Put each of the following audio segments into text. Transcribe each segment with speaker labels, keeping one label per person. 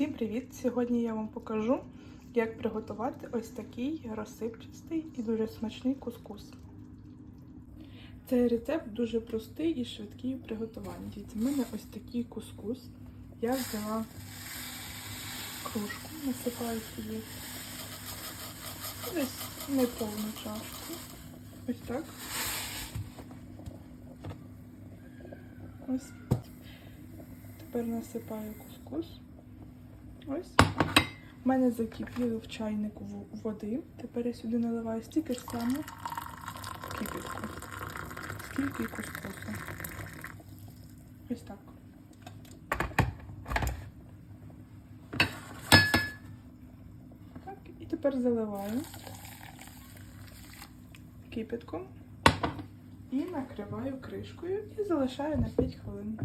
Speaker 1: Всім привіт! Сьогодні я вам покажу, як приготувати ось такий розсипчастий і дуже смачний кускус. Цей рецепт дуже простий і швидкий у приготуванні. Дивіться, в мене ось такий кускус. Я взяла кружку, насипаю сюди десь неповну чашку. Ось так. Ось. Тепер насипаю кускус. Ось. У мене закипіло в чайнику води. Тепер я сюди наливаю стільки ж само кипятку. Скільки і. Ось так. Так, і тепер заливаю кипятком і накриваю кришкою і залишаю на 5 хвилин.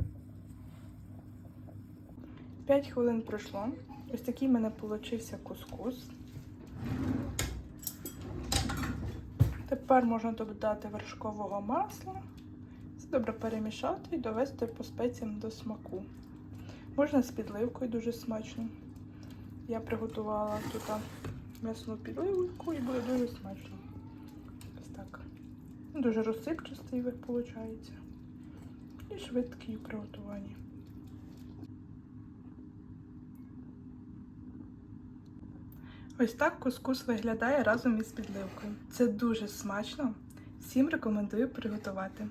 Speaker 1: 5 хвилин пройшло. Ось такий в мене получився кускус. Тепер можна додати вершкового масла. Все добре перемішати і довести по спеціям до смаку. Можна з підливкою дуже смачно. Я приготувала тут м'ясну підливку і буде дуже смачно. Ось так. Дуже розсипчастий виходить. І швидкий у приготуванні. Ось так кускус виглядає разом із підливкою. Це дуже смачно. Всім рекомендую приготувати.